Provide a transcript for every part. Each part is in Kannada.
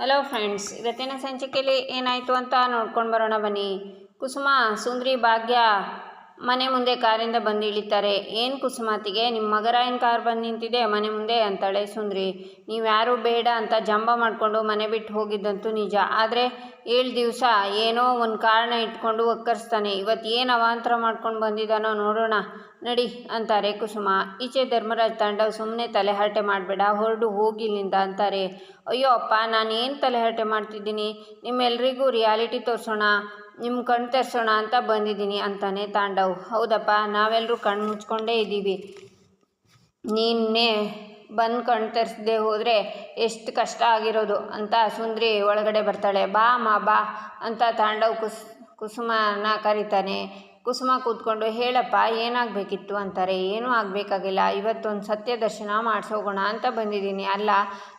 ಹಲೋ ಫ್ರೆಂಡ್ಸ್ ಇವತ್ತಿನ ಸಂಚಿಕೆಯಲ್ಲಿ ಏನಾಯಿತು ಅಂತ ನೋಡ್ಕೊಂಡು ಬರೋಣ ಬನ್ನಿ. ಕುಸುಮ ಸುಂದ್ರಿ ಭಾಗ್ಯ ಮನೆ ಮುಂದೆ ಕಾರಿಂದ ಬಂದು ಇಳಿತಾರೆ. ಏನು ಕುಸುಮಾತಿಗೆ ನಿಮ್ಮ ಮಗರಾಯನ ಕಾರ್ ಬಂದು ನಿಂತಿದೆ, ಮನೆ ಮುಂದೆ ಅಂತಾಳೆ ಸುಂದ್ರಿ. ನೀವು ಯಾರೂ ಬೇಡ ಅಂತ ಜಂಬ ಮಾಡಿಕೊಂಡು ಮನೆ ಬಿಟ್ಟು ಹೋಗಿದ್ದಂತೂ ನಿಜ. ಆದರೆ ಏಳು ದಿವಸ ಏನೋ ಒಂದು ಕಾರಣ ಇಟ್ಕೊಂಡು ಒಕ್ಕರಿಸ್ತಾನೆ. ಇವತ್ತು ಏನು ಅವಾಂತರ ಮಾಡ್ಕೊಂಡು ಬಂದಿದ್ದಾನೋ ನೋಡೋಣ. ನಡಿ ಅಂತಾರೆ ಕುಸುಮ. ಈಚೆ ಧರ್ಮರಾಜ್ ತಾಂಡವ್ ಸುಮ್ಮನೆ ತಲೆಹರಟೆ ಮಾಡಬೇಡ, ಹೊರಡು ಹೋಗಿಲ್ಲಿಂದ ಅಂತಾರೆ. ಅಯ್ಯೋ ಅಪ್ಪ, ನಾನು ಏನು ತಲೆಹರಟೆ ಮಾಡ್ತಿದ್ದೀನಿ? ನಿಮ್ಮೆಲ್ರಿಗೂ ರಿಯಾಲಿಟಿ ತೋರಿಸೋಣ. ನಿಮ್ಮ ಕಣ್ ತರಿಸೋಣ ಅಂತ ಬಂದಿದ್ದೀನಿ ಅಂತಾನೆ ತಾಂಡವ್. ಹೌದಪ್ಪ ನಾವೆಲ್ಲರೂ ಕಣ್ಣು ಮುಚ್ಕೊಂಡೇ ಇದ್ದೀವಿ. ನೀನೇ ಬಂದು ಕಣ್ ತರಿಸದೆ ಹೋದರೆ ಎಷ್ಟು ಕಷ್ಟ ಆಗಿರೋದು ಅಂತ ಸುಂದ್ರಿ ಒಳಗಡೆ ಬರ್ತಾಳೆ. ಬಾ ಮಾ, ಬಾ ಅಂತ ತಾಂಡವ್ ಕುಸ್, ಕುಸುಮನ ಕರೀತಾನೆ. ಕುಸುಮ ಕೂತ್ಕೊಂಡು, ಹೇಳಪ್ಪ, ಏನಾಗಬೇಕಿತ್ತು? ಅಂತಾರೆ. ಏನೂ ಆಗಬೇಕಾಗಿಲ್ಲ. ಇವತ್ತೊಂದು ಸತ್ಯ ದರ್ಶನ ಮಾಡಿಸೋಗೋಣ ಅಂತ ಬಂದಿದ್ದೀನಿ. ಅಲ್ಲ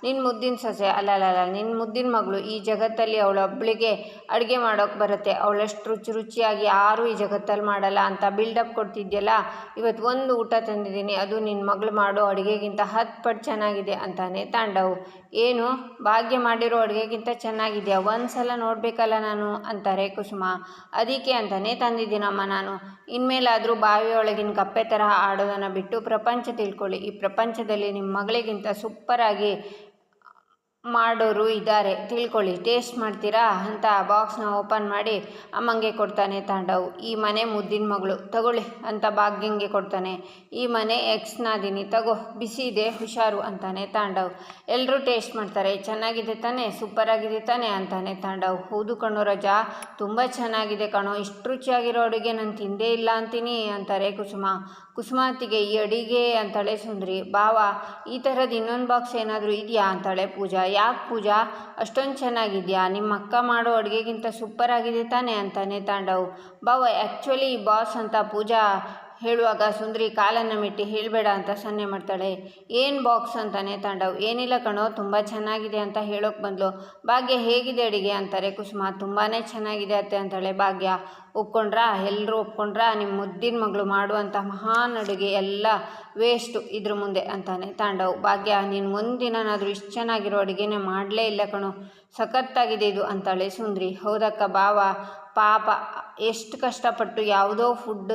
ನಿನ್ನ ಮುದ್ದಿನ ಸೊಸೆ, ಅಲ್ಲ ಅಲ್ಲ ಅಲ್ಲ ನಿನ್ನ ಮುದ್ದಿನ ಮಗಳು ಈ ಜಗತ್ತಲ್ಲಿ ಅವಳೊಬ್ಬಳಿಗೆ ಅಡುಗೆ ಮಾಡೋಕ್ಕೆ ಬರುತ್ತೆ. ಅವಳಷ್ಟು ರುಚಿ ರುಚಿಯಾಗಿ ಯಾರೂ ಈ ಜಗತ್ತಲ್ಲಿ ಮಾಡಲ್ಲ ಅಂತ ಬಿಲ್ಡಪ್ ಕೊಡ್ತಿದ್ಯಲ್ಲ, ಇವತ್ತು ಒಂದು ಊಟ ತಂದಿದ್ದೀನಿ. ಅದು ನಿನ್ನ ಮಗಳು ಮಾಡೋ ಅಡುಗೆಗಿಂತ ಹತ್ತು ಪಟ್ಟು ಚೆನ್ನಾಗಿದೆ ಅಂತಾನೆ ತಾಂಡವ್. ಏನು? ಭಾಗ್ಯ ಮಾಡಿರೋ ಅಡುಗೆಗಿಂತ ಚೆನ್ನಾಗಿದೆಯಾ? ಒಂದು ಸಲ ನೋಡಬೇಕಲ್ಲ ನಾನು, ಅಂತಾರೆ ಕುಸುಮ. ಅದಕ್ಕೆ ಅಂತಲೇ ತಂದಿದ್ದೀನಮ್ಮ ನಾನು. ಇನ್ಮೇಲಾದರೂ ಬಾವಿಯೊಳಗಿನ ಕಪ್ಪೆ ಥರ ಆಡೋದನ್ನು ಬಿಟ್ಟು ಪ್ರಪಂಚ ತಿಳ್ಕೊಳ್ಳಿ. ಈ ಪ್ರಪಂಚದಲ್ಲಿ ನಿಮ್ಮ ಮಗಳಿಗಿಂತ ಸೂಪರಾಗಿ ಮಾಡೋರು ಇದ್ದಾರೆ. ತಿಳ್ಕೊಳ್ಳಿ, ಟೇಸ್ಟ್ ಮಾಡ್ತೀರಾ? ಅಂತ ಬಾಕ್ಸ್ನ ಓಪನ್ ಮಾಡಿ ಅಮ್ಮಂಗೆ ಕೊಡ್ತಾನೆ ತಾಂಡವ್. ಈ ಮನೆ ಮುದ್ದಿನ ಮಗಳು. ತಗೊಳ್ಳಿ ಅಂತ ಭಾಗ್ಯಂಗೆ ಕೊಡ್ತಾನೆ. ಈ ಮನೆ ಎಕ್ಸ್ನಾದಿನಿ ತಗೋ, ಬಿಸಿ ಇದೆ, ಹುಷಾರು ಅಂತಾನೆ ತಾಂಡವ್. ಎಲ್ಲರೂ ಟೇಸ್ಟ್ ಮಾಡ್ತಾರೆ. ಚೆನ್ನಾಗಿದೆ ತಾನೆ? ಸೂಪರ್ ಆಗಿದೆ ತಾನೆ? ಅಂತಾನೆ ತಾಂಡವ್. ಹೌದು ಕಣೋ ರಜಾ. ತುಂಬ ಚೆನ್ನಾಗಿದೆ ಕಣೋ. ಇಷ್ಟು ರುಚಿಯಾಗಿರೋ ಅಡುಗೆ ನಾನು ತಿಂದೇ ಇಲ್ಲ ಅಂತೀನಿ, ಅಂತಾರೆ ಕುಸುಮ. ಕುಸುಮಾತಿಗೆ, ಈ ಅಡಿಗೆ ಅಂತಾಳೆ ಸುಂದ್ರಿ. ಬಾವ, ಈ ಥರದ್ದು ಇನ್ನೊಂದು ಬಾಕ್ಸ್ ಏನಾದರೂ ಇದೆಯಾ? ಅಂತಾಳೆ ಪೂಜಾ. ಯಾಕೆ ಪೂಜಾ? ಅಷ್ಟೊಂದು ಚೆನ್ನಾಗಿದೆಯಾ? ನಿಮ್ಮ ಅಕ್ಕ ಮಾಡೋ ಅಡುಗೆಗಿಂತ ಸೂಪರ್ ಆಗಿದೆ ತಾನೇ ಅಂತಾನೆ ತಾಂಡವ್. ಬಾವ ಆ್ಯಕ್ಚುಲಿ ಬಾಸ್ ಅಂತ ಪೂಜಾ ಹೇಳುವಾಗ ಸುಂದರಿ ಕಾಲನ್ನು ಮೆಟ್ಟಿ ಹೇಳಬೇಡ ಅಂತ ಸನ್ನೆ ಮಾಡ್ತಾಳೆ. ಏನು ಬಾಕ್ಸ್ ಅಂತಾನೆ ತಾಂಡವ್. ಏನಿಲ್ಲ ಕಣೋ, ತುಂಬ ಚೆನ್ನಾಗಿದೆ ಅಂತ ಹೇಳೋಕೆ ಬಂದಳು ಭಾಗ್ಯ ಹೇಗಿದೆ ಅಡುಗೆ ಅಂತಾರೆ ಕುಸುಮ. ತುಂಬಾ ಚೆನ್ನಾಗಿದೆ ಅತ್ತೆ ಅಂತಾಳೆ ಭಾಗ್ಯ. ಒಪ್ಕೊಂಡ್ರಾ? ಎಲ್ಲರೂ ಒಪ್ಕೊಂಡ್ರಾ? ನಿಮ್ಮ ಮುದ್ದಿನ ಮಗಳು ಮಾಡುವಂಥ ಮಹಾನ್ ಅಡುಗೆ ಎಲ್ಲ ವೇಸ್ಟು ಇದ್ರ ಮುಂದೆ ಅಂತಾನೆ ತಾಂಡವ್. ಭಾಗ್ಯ, ನೀನು ಒಂದಿನಾದರೂ ಇಷ್ಟು ಚೆನ್ನಾಗಿರೋ ಅಡುಗೆನೇ ಮಾಡಲೇ ಇಲ್ಲ ಕಣೋ. ಸಖತ್ತಾಗಿದೆ ಇದು ಅಂತಾಳೆ ಸುಂದ್ರಿ. ಹೌದಕ್ಕ ಬಾವ ಪಾಪ, ಎಷ್ಟು ಕಷ್ಟಪಟ್ಟು ಯಾವುದೋ ಫುಡ್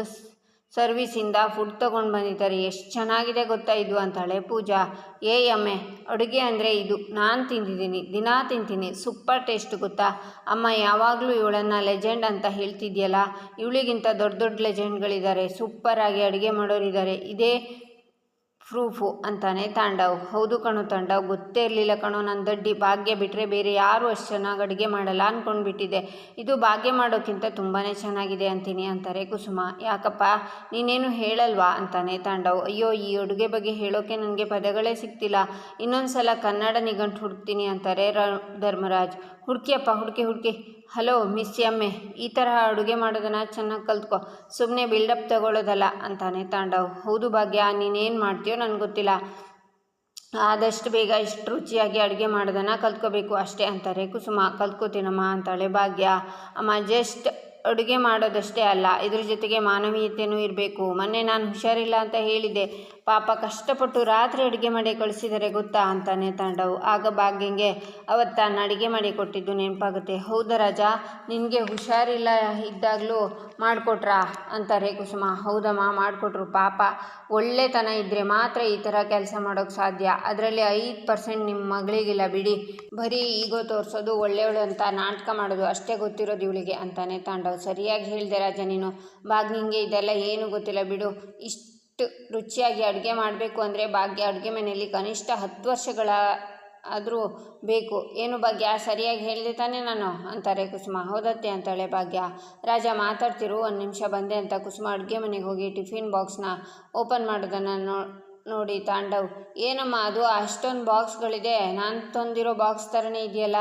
ಸರ್ವಿಸಿಂದ ಫುಡ್ ತೊಗೊಂಡು ಬಂದಿದ್ದಾರೆ. ಎಷ್ಟು ಚೆನ್ನಾಗಿದೆ ಗೊತ್ತಾ ಇದು ಅಂತಾಳೆ ಪೂಜಾ. ಏ ಅಮ್ಮೆ, ಅಡುಗೆ ಅಂದರೆ ಇದು. ನಾನು ತಿಂದಿದ್ದೀನಿ, ದಿನಾ ತಿಂತೀನಿ. ಸೂಪರ್ ಟೇಸ್ಟ್ ಗೊತ್ತಾ. ಅಮ್ಮ, ಯಾವಾಗಲೂ ಇವಳನ್ನು ಲೆಜೆಂಡ್ ಅಂತ ಹೇಳ್ತಿದ್ಯಲ್ಲ? ಇವಳಿಗಿಂತ ದೊಡ್ಡ ದೊಡ್ಡ ಲೆಜೆಂಡ್ಗಳಿದ್ದಾರೆ ಸೂಪರಾಗಿ ಅಡುಗೆ ಮಾಡೋರಿದ್ದಾರೆ ಇದೇ ಪ್ರೂಫು ಅಂತಾನೆ ತಾಂಡವ್. ಹೌದು ಕಣೋ ತಾಂಡವ್, ಗೊತ್ತೇ ಇರಲಿಲ್ಲ ಕಣೋ. ನನ್ನ ದಡ್ಡಿ ಭಾಗ್ಯ ಬಿಟ್ಟರೆ ಬೇರೆ ಯಾರೂ ಅಷ್ಟು ಚೆನ್ನಾಗಿ ಅಡುಗೆ ಮಾಡಲ್ಲ ಅಂದ್ಕೊಂಡ್ಬಿಟ್ಟಿದ್ದೆ ಇದು ಭಾಗ್ಯ ಮಾಡೋಕ್ಕಿಂತ ತುಂಬಾ ಚೆನ್ನಾಗಿದೆ ಅಂತೀನಿ ಅಂತಾರೆ ಕುಸುಮ. ಯಾಕಪ್ಪ? ನೀನೇನು ಹೇಳಲ್ವಾ? ಅಂತಾನೆ ತಾಂಡವ್. ಅಯ್ಯೋ, ಈ ಅಡುಗೆ ಬಗ್ಗೆ ಹೇಳೋಕೆ ನನಗೆ ಪದಗಳೇ ಸಿಗ್ತಿಲ್ಲ. ಇನ್ನೊಂದು ಸಲ ಕನ್ನಡ ನಿಘಂಟು ಹುಡುಕ್ತೀನಿ ಅಂತಾರೆ ರ, ಧರ್ಮರಾಜ್. ಹುಡುಕಿಯಪ್ಪ, ಹುಡುಕಿ ಹುಡುಕಿ. ಹಲೋ ಮಿಸ್ ಎಮ್ಮೆ, ಈ ತರಹ ಅಡುಗೆ ಮಾಡೋದನ್ನು ಚೆನ್ನಾಗಿ ಕಲ್ತ್ಕೊ. ಸುಮ್ಮನೆ ಬಿಲ್ಡಪ್ ತಗೊಳ್ಳೋದಲ್ಲ ಅಂತಾನೆ ತಾಂಡವ್. ಹೌದು ಭಾಗ್ಯ, ನೀನೇನು ಮಾಡ್ತೀಯೋ ನನಗೆ ಗೊತ್ತಿಲ್ಲ. ಆದಷ್ಟು ಬೇಗ ಇಷ್ಟು ರುಚಿಯಾಗಿ ಅಡುಗೆ ಮಾಡೋದನ್ನು ಕಲ್ತ್ಕೋಬೇಕು ಅಷ್ಟೇ ಅಂತಾರೆ. ಕುಸುಮ, ಕಲ್ತ್ಕೋತೀನಮ್ಮ ಅಂತಾಳೆ ಭಾಗ್ಯ. ಅಮ್ಮ ಜಸ್ಟ್ ಅಡುಗೆ ಮಾಡೋದಷ್ಟೇ ಅಲ್ಲ, ಇದ್ರ ಜೊತೆಗೆ ಮಾನವೀಯತೆಯೂ ಇರಬೇಕು. ಮೊನ್ನೆ ನಾನು ಹುಷಾರಿಲ್ಲ ಅಂತ ಹೇಳಿದ್ದೆ. ಪಾಪ ಕಷ್ಟಪಟ್ಟು ರಾತ್ರಿ ಅಡುಗೆ ಮಾಡಿ ಕಳಿಸಿದರೆ ಗೊತ್ತಾ ಅಂತಾನೆ ತಾಂಡವು. ಆಗ ಭಾಗ್ಯಂಗೆ ಅವತ್ತು ತಾನು ಅಡುಗೆ ಮಾಡಿ ಕೊಟ್ಟಿದ್ದು ನೆನಪಾಗುತ್ತೆ. ಹೌದಾ ರಾಜ? ನಿನಗೆ ಹುಷಾರಿಲ್ಲ ಇದ್ದಾಗಲೂ ಮಾಡಿಕೊಟ್ರಾ? ಅಂತಾರೆ ಕುಸುಮ. ಹೌದಮ್ಮ, ಮಾಡಿಕೊಟ್ರು. ಪಾಪ ಒಳ್ಳೆತನ ಇದ್ದರೆ ಮಾತ್ರ ಈ ಥರ ಕೆಲಸ ಮಾಡೋಕ್ಕೆ ಸಾಧ್ಯ. ಅದರಲ್ಲಿ ಐದು ಪರ್ಸೆಂಟ್ ನಿಮ್ಮ ಮಗಳಿಗಿಲ್ಲ ಬಿಡಿ. ಬರೀ ಈಗೋ ತೋರಿಸೋದು ಒಳ್ಳೆಯವಳು ಅಂತ ನಾಟಕ ಮಾಡೋದು ಅಷ್ಟೇ ಗೊತ್ತಿರೋದು ಇವಳಿಗೆ, ಅಂತಾನೆ ತಾಂಡವು. ಸರಿಯಾಗಿ ಹೇಳಿದೆ ರಾಜ ನೀನು. ಬಾಗ್ನಿಂಗೆ ಇದೆಲ್ಲ ಏನೂ ಗೊತ್ತಿಲ್ಲ ಬಿಡು. ಇಷ್ಟು ರುಚಿಯಾಗಿ ಅಡುಗೆ ಮಾಡಬೇಕು ಅಂದರೆ ಭಾಗ್ಯ ಅಡುಗೆ ಮನೆಯಲ್ಲಿ ಕನಿಷ್ಠ ಹತ್ತು ವರ್ಷಗಳ ಆದರೂ ಬೇಕು. ಏನು ಭಾಗ್ಯ? ಸರಿಯಾಗಿ ಹೇಳಿದೆ ತಾನೇ ನಾನು? ಅಂತಾರೆ ಕುಸುಮ. ಹೌದತ್ತೆ ಅಂತಾಳೆ ಭಾಗ್ಯ. ರಾಜ, ಮಾತಾಡ್ತಿರು, ಒಂದು ನಿಮಿಷ ಬಂದೆ ಅಂತ ಕುಸುಮ ಅಡುಗೆ ಮನೆಗೆ ಹೋಗಿ ಟಿಫಿನ್ ಬಾಕ್ಸ್ನ ಓಪನ್ ಮಾಡೋದನ್ನು ನೋ ನೋಡಿ ತಾಂಡವ್, ಏನಮ್ಮ ಅದು? ಅಷ್ಟೊಂದು ಬಾಕ್ಸ್ಗಳಿದೆ. ನಾನು ತಂದಿರೋ ಬಾಕ್ಸ್ ಥರನೇ ಇದೆಯಲ್ಲ?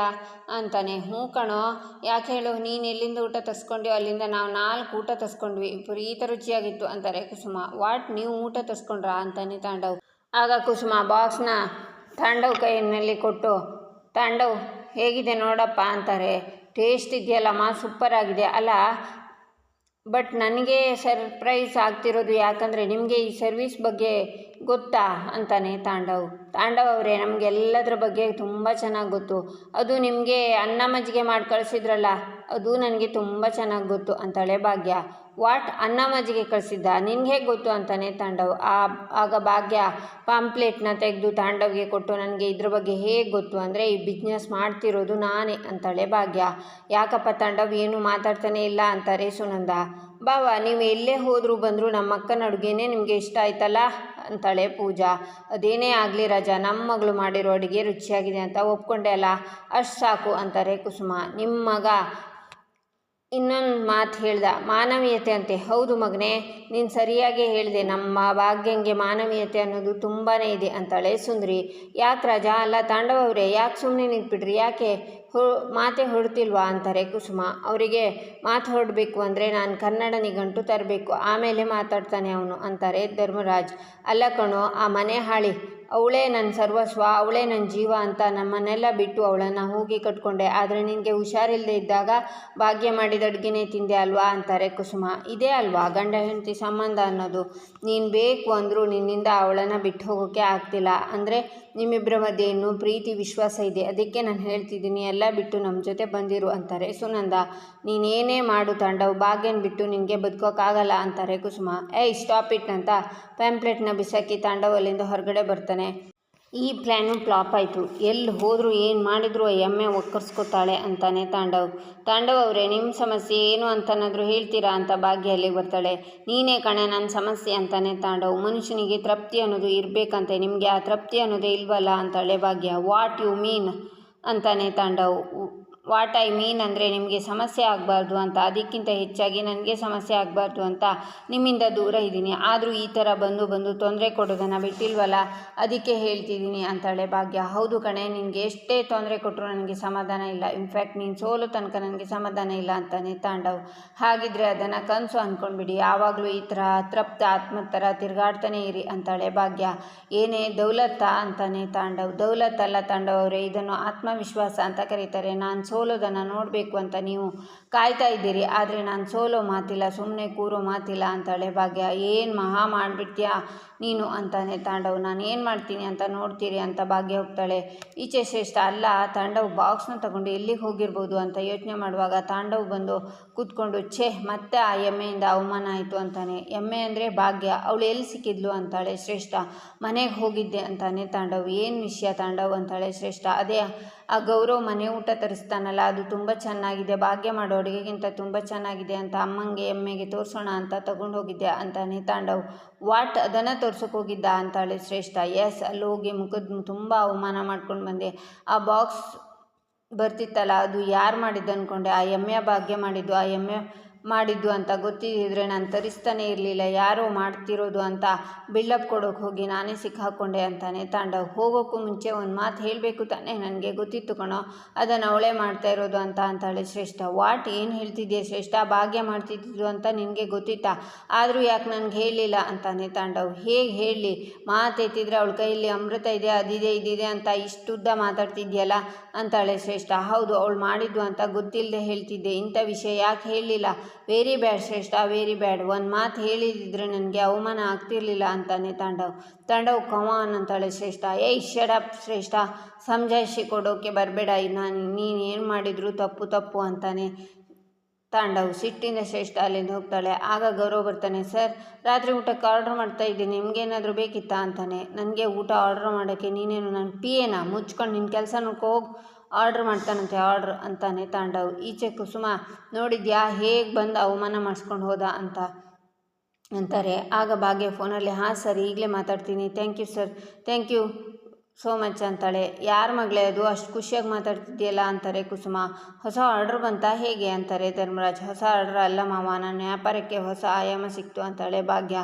ಅಂತಾನೆ. ಹ್ಞೂ ಕಣೋ. ಯಾಕೆ ಹೇಳು? ನೀನು ಎಲ್ಲಿಂದ ಊಟ ತರಿಸ್ಕೊಂಡ್ಯೋ ಅಲ್ಲಿಂದ ನಾವು ನಾಲ್ಕು ಊಟ ತರಿಸ್ಕೊಂಡ್ವಿ. ವಿಪರೀತ ರುಚಿಯಾಗಿತ್ತು ಅಂತಾರೆ ಕುಸುಮ. ವಾಟ್? ನೀವು ಊಟ ತರಿಸ್ಕೊಂಡ್ರಾ? ಅಂತಾನೆ ತಾಂಡವ್. ಆಗ ಕುಸುಮ ಬಾಕ್ಸ್ನ ತಾಂಡವ್ ಕೈಯಲ್ಲಿ ಕೊಟ್ಟು, ತಾಂಡವ್, ಹೇಗಿದೆ ನೋಡಪ್ಪ? ಅಂತಾರೆ. ಟೇಸ್ಟ್ ಇದೆಯಲ್ಲಮ್ಮ? ಸೂಪರ್ ಆಗಿದೆ. ಅಲ್ಲ ಬಟ್ ನನಗೆ ಸರ್ಪ್ರೈಸ್ ಆಗ್ತಿರೋದು ಯಾಕಂದರೆ ನಿಮಗೆ ಈ ಸರ್ವಿಸ್ ಬಗ್ಗೆ ಗೊತ್ತಾ ಅಂತಾನೆ ತಾಂಡವ್. ತಾಂಡವ್ ಅವರೇ ನಮಗೆ ಎಲ್ಲದರ ಬಗ್ಗೆ ತುಂಬ ಚೆನ್ನಾಗಿ ಗೊತ್ತು. ಅದು ನಿಮಗೆ ಅನ್ನ ಮಜ್ಜಿಗೆ ಮಾಡಿ ಕಳಿಸಿದ್ರಲ್ಲ ಅದು ನನಗೆ ತುಂಬ ಚೆನ್ನಾಗಿ ಗೊತ್ತು ಅಂತಾಳೆ ಭಾಗ್ಯ. ವಾಟ್ ಅನ್ನ ಮಜ್ಜಿಗೆ ಕಳಿಸಿದ್ದ? ನಿನ್ಗೆ ಹೇಗೆ ಗೊತ್ತು ಅಂತಾನೆ ತಾಂಡವ್. ಆ, ಆಗ ಭಾಗ್ಯ ಪಾಂಪ್ಲೇಟ್ನ ತೆಗೆದು ತಾಂಡವ್ಗೆ ಕೊಟ್ಟು, ನನಗೆ ಇದ್ರ ಬಗ್ಗೆ ಹೇಗೆ ಗೊತ್ತು? ಅಂದರೆ ಈ ಬಿಸ್ನೆಸ್ ಮಾಡ್ತಿರೋದು ನಾನೇ ಅಂತಾಳೆ ಭಾಗ್ಯ. ಯಾಕಪ್ಪ ತಾಂಡವ್, ಏನು ಮಾತಾಡ್ತಾನೆ ಇಲ್ಲ? ಅಂತಾರೆ ಸುನಂದ. ಬಾವ, ನೀವು ಎಲ್ಲೇ ಹೋದರೂ ಬಂದರೂ ನಮ್ಮ ಅಕ್ಕನ ಅಡುಗೆನೇ ನಿಮಗೆ ಇಷ್ಟ ಆಯ್ತಲ್ಲ? ಅಂತಾಳೆ ಪೂಜಾ. ಅದೇನೇ ಆಗಲಿ ರಜಾ ನಮ್ಮ ಮಗಳು ಮಾಡಿರೋ ಅಡುಗೆ ರುಚಿಯಾಗಿದೆ ಅಂತ ಒಪ್ಕೊಂಡೆ ಅಲ್ಲ. ಅಷ್ಟು ಸಾಕು ಅಂತಾರೆ ಕುಸುಮ. ನಿಮ್ಮ ಮಗ ಇನ್ನೊಂದು ಮಾತು ಹೇಳ್ದ, ಮಾನವೀಯತೆ ಅಂತೆ. ಹೌದು ಮಗನೇ, ನೀನು ಸರಿಯಾಗಿ ಹೇಳಿದೆ, ನಮ್ಮ ಭಾಗ್ಯಂಗೆ ಮಾನವೀಯತೆ ಅನ್ನೋದು ತುಂಬಾ ಇದೆ ಅಂತಾಳೆ ಸುಂದ್ರಿ. ಯಾಕೆ ರಾಜ? ಅಲ್ಲ, ತಾಂಡವವ್ರೆ, ಯಾಕೆ ಸುಮ್ಮನೆ ನಿಂತ್ಬಿಡ್ರಿ ಯಾಕೆ? ಹೊ, ಮಾತೆ ಹೊರಡ್ತಿಲ್ವಾ ಅಂತಾರೆ ಕುಸುಮ. ಅವರಿಗೆ ಮಾತು ಹೊರಡಬೇಕು ಅಂದರೆ ನಾನು ಕನ್ನಡ ನಿಘಂಟು ತರಬೇಕು. ಆಮೇಲೆ ಮಾತಾಡ್ತಾನೆ ಅವನು ಅಂತಾರೆ ಧರ್ಮರಾಜ್. ಅಲ್ಲ ಕಣೋ, ಆ ಮನೆ ಹಾಳಿ ಅವಳೇ ನನ್ನ ಸರ್ವಸ್ವ, ಅವಳೇ ನನ್ನ ಜೀವ ಅಂತ ನಮ್ಮನ್ನೆಲ್ಲ ಬಿಟ್ಟು ಅವಳನ್ನು ಹೋಗಿ ಕಟ್ಕೊಂಡೆ. ಆದರೆ ನಿನಗೆ ಹುಷಾರಿಲ್ಲದೆ ಇದ್ದಾಗ ಭಾಗ್ಯ ಮಾಡಿದ ಅಡುಗೆನೇ ತಿಂದೆ ಅಲ್ವಾ? ಅಂತಾರೆ ಕುಸುಮ. ಇದೇ ಅಲ್ವಾ ಗಂಡ ಹೆಂಡತಿ ಸಂಬಂಧ ಅನ್ನೋದು. ನೀನು ಬೇಕು ಅಂದರೂ ನಿನ್ನಿಂದ ಅವಳನ್ನು ಬಿಟ್ಟು ಹೋಗೋಕ್ಕೆ ಆಗ್ತಿಲ್ಲ. ಅಂದರೆ ನಿಮ್ಮಿಬ್ಬರ ಮಧ್ಯೆ ಇನ್ನೂ ಪ್ರೀತಿ, ವಿಶ್ವಾಸ ಇದೆ. ಅದಕ್ಕೆ ನಾನು ಹೇಳ್ತಿದ್ದೀನಿ, ಎಲ್ಲ ಬಿಟ್ಟು ನಮ್ಮ ಜೊತೆ ಬಂದಿರು ಅಂತಾರೆ. ಸುನಂದ, ನೀನೇನೇ ಮಾಡು ತಾಂಡವ್, ಭಾಗ್ಯನ ಬಿಟ್ಟು ನಿನಗೆ ಬದುಕೋಕ್ಕಾಗಲ್ಲ ಅಂತಾರೆ ಕುಸುಮ. ಏಯ್, ಸ್ಟಾಪ್ ಇಟ್ ಅಂತ ಪ್ಯಾಂಪ್ಲೆಟ್ನ ಬಿಸಾಕಿ ತಾಂಡವ್ ಅಲ್ಲಿಂದ ಹೊರಗಡೆ ಬರ್ತಾನೆ. ಈ ಪ್ಲ್ಯಾನು ಫ್ಲಾಪ್ ಆಯಿತು. ಎಲ್ಲಿ ಹೋದರೂ, ಏನು ಮಾಡಿದ್ರು ಎಮ್ಮೆ ಒಕ್ಕರ್ಸ್ಕೊತಾಳೆ ಅಂತಾನೆ ತಾಂಡವ್. ತಾಂಡವ್ ಅವರೇ ನಿಮ್ಮ ಸಮಸ್ಯೆ ಏನು ಅಂತನಾದರೂ ಹೇಳ್ತೀರಾ ಅಂತ ಭಾಗ್ಯ ಅಲ್ಲಿಗೆ ಬರ್ತಾಳೆ. ನೀನೇ ಕಣೆ ನನ್ನ ಸಮಸ್ಯೆ ಅಂತಾನೆ ತಾಂಡವ್. ಮನುಷ್ಯನಿಗೆ ತೃಪ್ತಿ ಅನ್ನೋದು ಇರಬೇಕಂತೆ. ನಿಮಗೆ ಆ ತೃಪ್ತಿ ಅನ್ನೋದೇ ಇಲ್ವಲ್ಲ ಅಂತಾಳೆ ಭಾಗ್ಯ. ವಾಟ್ ಯು ಮೀನ್ ಅಂತಾನೆ ತಾಂಡವ್. ವಾಟ್ ಐ ಮೀನ್ ಅಂದರೆ ನಿಮಗೆ ಸಮಸ್ಯೆ ಆಗಬಾರ್ದು ಅಂತ, ಅದಕ್ಕಿಂತ ಹೆಚ್ಚಾಗಿ ನನಗೆ ಸಮಸ್ಯೆ ಆಗಬಾರ್ದು ಅಂತ ನಿಮ್ಮಿಂದ ದೂರ ಇದ್ದೀನಿ. ಆದರೂ ಈ ಥರ ಬಂದು ಬಂದು ತೊಂದರೆ ಕೊಡೋದನ್ನು ಬಿಟ್ಟಿಲ್ವಲ್ಲ, ಅದಕ್ಕೆ ಹೇಳ್ತಿದ್ದೀನಿ ಅಂತಾಳೆ ಭಾಗ್ಯ. ಹೌದು ಕಣೆ, ನಿನಗೆ ಎಷ್ಟೇ ತೊಂದರೆ ಕೊಟ್ಟರು ನನಗೆ ಸಮಾಧಾನ ಇಲ್ಲ. ಇನ್ಫ್ಯಾಕ್ಟ್ ನೀನು ಸೋಲು ತನಕ ನನಗೆ ಸಮಾಧಾನ ಇಲ್ಲ ಅಂತಾನೆ ತಾಂಡವ್. ಹಾಗಿದ್ರೆ ಅದನ್ನು ಕನಸು ಅಂದ್ಕೊಂಡ್ಬಿಡಿ ಯಾವಾಗಲೂ ಈ ಥರ ತೃಪ್ತ ಆತ್ಮತ್ತರ ಥರ ತಿರುಗಾಡ್ತಾನೆ ಇರಿ ಅಂತಾಳೆ ಭಾಗ್ಯ. ಏನೇ ದೌಲತ್ತ ಅಂತಾನೆ ತಾಂಡವ್. ದೌಲತ್ತಲ್ಲ ತಾಂಡವ್ ಅವರೇ, ಇದನ್ನು ಆತ್ಮವಿಶ್ವಾಸ ಅಂತ ಕರೀತಾರೆ. ನಾನು ಸೋಲೋದನ್ನು ನೋಡಬೇಕು ಅಂತ ನೀವು ಕಾಯ್ತಾ ಇದ್ದೀರಿ. ಆದರೆ ನಾನು ಸೋಲೋ ಮಾತಿಲ್ಲ ಸುಮ್ಮನೆ ಕೂರೋ ಮಾತಿಲ್ಲ ಅಂತಾಳೆ ಭಾಗ್ಯ. ಏನು ಮಹಾ ಮಾಡಿಬಿಡ್ತೀಯಾ ನೀನು ಅಂತಾನೆ ತಾಂಡವ್. ನಾನು ಏನು ಮಾಡ್ತೀನಿ ಅಂತ ನೋಡ್ತೀರಿ ಅಂತ ಭಾಗ್ಯ ಹೋಗ್ತಾಳೆ. ಈಚೆ ಶ್ರೇಷ್ಠ ಅಲ್ಲ, ತಾಂಡವ್ ಬಾಕ್ಸ್ನ ತಗೊಂಡು ಎಲ್ಲಿಗೆ ಹೋಗಿರ್ಬೋದು ಅಂತ ಯೋಚನೆ ಮಾಡುವಾಗ ತಾಂಡವ್ ಬಂದು ಕೂತ್ಕೊಂಡು, ಛೇ, ಮತ್ತೆ ಆ ಎಮ್ಮೆಯಿಂದ ಅವಮಾನ ಆಯಿತು ಅಂತಾನೆ. ಎಮ್ಮೆ ಅಂದರೆ ಭಾಗ್ಯ, ಅವಳು ಎಲ್ಲಿ ಸಿಕ್ಕಿದ್ಲು ಅಂತಾಳೆ ಶ್ರೇಷ್ಠ. ಮನೆಗೆ ಹೋಗಿದ್ದೆ ಅಂತಾನೆ ತಾಂಡವ್. ಏನು ವಿಷಯ ತಾಂಡವ್ ಅಂತಾಳೆ ಶ್ರೇಷ್ಠ. ಅದೇ ಆ ಗೌರವ್ ಮನೆ ಊಟ ತರಿಸ್ತಾನಲ್ಲ, ಅದು ತುಂಬ ಚೆನ್ನಾಗಿದೆ, ಭಾಗ್ಯ ಮಾಡೋ ಅಡುಗೆಗಿಂತ ತುಂಬ ಚೆನ್ನಾಗಿದೆ ಅಂತ ಅಮ್ಮಂಗೆ ಎಮ್ಮೆಗೆ ತೋರಿಸೋಣ ಅಂತ ತಗೊಂಡು ಹೋಗಿದ್ದೆ ಅಂತ ತಾಂಡವ್ ವಾಟ್ ಅದನ್ನು ತೋರ್ಸೋಕೆ ಹೋಗಿದ್ದ ಅಂತಾಳೆ ಶ್ರೇಷ್ಠ. ಎಸ್, ಅಲ್ಲಿ ಹೋಗಿ ಮುಖದ ತುಂಬ ಅವಮಾನ ಮಾಡ್ಕೊಂಡು ಬಂದೆ. ಆ ಬಾಕ್ಸ್ ಬರ್ತಿತ್ತಲ್ಲ, ಅದು ಯಾರು ಮಾಡಿದ್ದು ಅಂದ್ಕೊಂಡೆ ಆ ಎಮ್ಮೆ ಭಾಗ್ಯ ಮಾಡಿದ್ದು. ಆ ಎಮ್ಮೆ ಮಾಡಿದ್ದು ಅಂತ ಗೊತ್ತಿದ್ದರೆ ನಾನು ತರಿಸ್ತಾನೆ ಇರಲಿಲ್ಲ. ಯಾರೋ ಮಾಡ್ತಿರೋದು ಅಂತ ಬಿಲ್ಡಪ್ ಕೊಡೋಕೆ ಹೋಗಿ ನಾನೇ ಸಿಕ್ಕಾಕೊಂಡೆ ಅಂತಾನೆ ತಾಂಡ. ಹೋಗೋಕ್ಕೂ ಮುಂಚೆ ಒಂದು ಮಾತು ಹೇಳಬೇಕು ತಾನೇ ನನಗೆ ಗೊತ್ತಿತ್ತು ಕಣೋ. ಅದನ್ನು ಅವಳೇ ಮಾಡ್ತಾ ಇರೋದು ಅಂತ ಅಂತಾಳೆ ಶ್ರೇಷ್ಠ. ವಾಟ್? ಏನು ಹೇಳ್ತಿದ್ಯಾ ಶ್ರೇಷ್ಠ? ಭಾಗ್ಯ ಮಾಡ್ತಿದ್ದು ಅಂತ ನಿನಗೆ ಗೊತ್ತಿತ್ತಾ? ಆದರೂ ಯಾಕೆ ನನಗೆ ಹೇಳಿಲ್ಲ ಅಂತಾನೆ ತಾಂಡವ್ ಹೇಗೆ ಹೇಳಿ ಮಾತೆತ್ತಿದ್ರೆ ಅವಳ ಕೈಯಲ್ಲಿ ಅಮೃತ ಇದೆ ಅದಿದೆ ಇದಿದೆ ಅಂತ ಇಷ್ಟುದ್ದ ಮಾತಾಡ್ತಿದ್ಯಲ್ಲ? ಅಂತಾಳೆ ಶ್ರೇಷ್ಠ. ಹೌದು, ಅವಳು ಮಾಡಿದ್ದು ಅಂತ ಗೊತ್ತಿಲ್ಲದೆ ಹೇಳ್ತಿದ್ದೆ. ಇಂಥ ವಿಷಯ ಯಾಕೆ ಹೇಳಲಿಲ್ಲ? Very bad Shreshta, very bad. ಒಂದು ಮಾತು ಹೇಳಿದಿದ್ರೆ ನನಗೆ ಅವಮಾನ ಆಗ್ತಿರ್ಲಿಲ್ಲ ಅಂತಾನೆ ತಾಂಡವ್. ತಾಂಡವ್ ಕಮಾನ್ ಅಂತಾಳೆ ಶ್ರೇಷ್ಠ. ಏಯ್ ಶಡಪ್ ಶ್ರೇಷ್ಠ. ಸಮಜಾಯಿಸಿ ಕೊಡೋಕೆ ಬರಬೇಡ. ನಾನು ನೀನು ಏನು ಮಾಡಿದ್ರು ತಪ್ಪು ತಪ್ಪು ಅಂತಾನೆ ತಾಂಡವ್ ಸಿಟ್ಟಿನ ಶ್ರೇಷ್ಠ ಅಲ್ಲಿಂದ ಹೋಗ್ತಾಳೆ. ಆಗ ಗೌರವ್ ಬರ್ತಾನೆ, ಸರ್, ರಾತ್ರಿ ಊಟಕ್ಕೆ ಆರ್ಡ್ರ್ ಮಾಡ್ತಾ ಇದ್ದೀನಿ, ನಿಮಗೇನಾದರೂ ಬೇಕಿತ್ತಾ? ಅಂತಾನೆ. ನನಗೆ ಊಟ ಆರ್ಡ್ರ್ ಮಾಡೋಕ್ಕೆ ನೀನೇನು ನನ್ನ ಪಿ ಎನ ಮುಚ್ಕೊಂಡು ನಿನ್ನ ಕೆಲಸ ಹೋಗಿ, ಆರ್ಡ್ರ್ ಮಾಡ್ತಾನಂತೆ, ಆರ್ಡ್ರ್, ಅಂತಾನೆ ತಾಂಡವ್. ಈಚೆ ಕುಸುಮ ನೋಡಿದ್ಯಾ? ಹೇಗೆ ಬಂದು ಅವಮಾನ ಮಾಡಿಸ್ಕೊಂಡು ಹೋದ? ಅಂತ ಅಂತಾರೆ. ಆಗ ಭಾಗ್ಯ ಫೋನಲ್ಲಿ, ಹಾಂ, ಸರ್, ಈಗಲೇ ಮಾತಾಡ್ತೀನಿ. Thank you, sir. Thank you. So much ಅಂತಾಳೆ. ಯಾರ ಮಗಳೇ ಅದು? ಅಷ್ಟು ಖುಷಿಯಾಗಿ ಮಾತಾಡ್ತಿದ್ಯಲ್ಲ ಅಂತಾರೆ ಕುಸುಮ. ಹೊಸ ಆರ್ಡ್ರ್ ಬಂತಾ ಹೇಗೆ ಅಂತಾರೆ ಧರ್ಮರಾಜ್. ಹೊಸ ಆರ್ಡ್ರ್ ಅಲ್ಲ ಮಾವ, ನನ್ನ ವ್ಯಾಪಾರಕ್ಕೆ ಹೊಸ ಆಯಾಮ ಸಿಕ್ತು ಅಂತಾಳೆ ಭಾಗ್ಯ.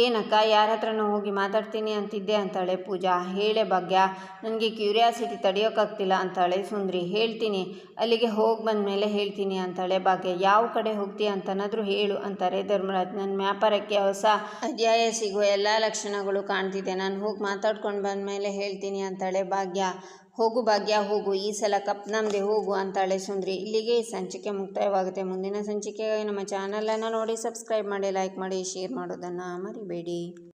ಏನಕ್ಕ, ಯಾರ ಹತ್ರನೂ ಹೋಗಿ ಮಾತಾಡ್ತೀನಿ ಅಂತಿದ್ದೆ ಅಂತಾಳೆ ಪೂಜಾ. ಹೇಳೆ ಭಾಗ್ಯ, ನನಗೆ ಕ್ಯೂರಿಯಾಸಿಟಿ ತಡೆಯೋಕ್ಕಾಗ್ತಿಲ್ಲ ಅಂತಾಳೆ ಸುಂದ್ರಿ. ಹೇಳ್ತೀನಿ, ಅಲ್ಲಿಗೆ ಹೋಗಿ ಬಂದ ಮೇಲೆ ಹೇಳ್ತೀನಿ ಅಂತಾಳೆ ಭಾಗ್ಯ. ಯಾವ ಕಡೆ ಹೋಗ್ತೀಯ ಅಂತನಾದರೂ ಹೇಳು ಅಂತಾರೆ ಧರ್ಮರಾಜ್. ನನ್ನ ವ್ಯಾಪಾರಕ್ಕೆ ಹೊಸ ಅಧ್ಯಾಯ ಸಿಗುವ ಎಲ್ಲ ಲಕ್ಷಣಗಳು ಕಾಣ್ತಿದೆ. ನಾನು ಹೋಗಿ ಮಾತಾಡ್ಕೊಂಡು ಬಂದ ಮೇಲೆ ಹೇಳ್ತೀನಿ. ಅಂತಾಳೆ, ಭಾಗ್ಯ, ಹೋಗು ಭಾಗ್ಯ, ಹೋಗು, ಈ ಸಲ ಕಪ್ ನಮ್ಮದೆ ಹೋಗು ಅಂತಾಳೆ ಸುಂದ್ರಿ. ಇಲ್ಲಿಗೆ ಈ ಸಂಚಿಕೆ ಮುಕ್ತಾಯವಾಗುತ್ತೆ. ಮುಂದಿನ ಸಂಚಿಕೆಗಾಗಿ ನಮ್ಮ ಚಾನಲನ್ನು ನೋಡಿ ಸಬ್ಸ್ಕ್ರೈಬ್ ಮಾಡಿ ಲೈಕ್ ಮಾಡಿ ಶೇರ್ ಮಾಡೋದನ್ನು ಮರಿಬೇಡಿ.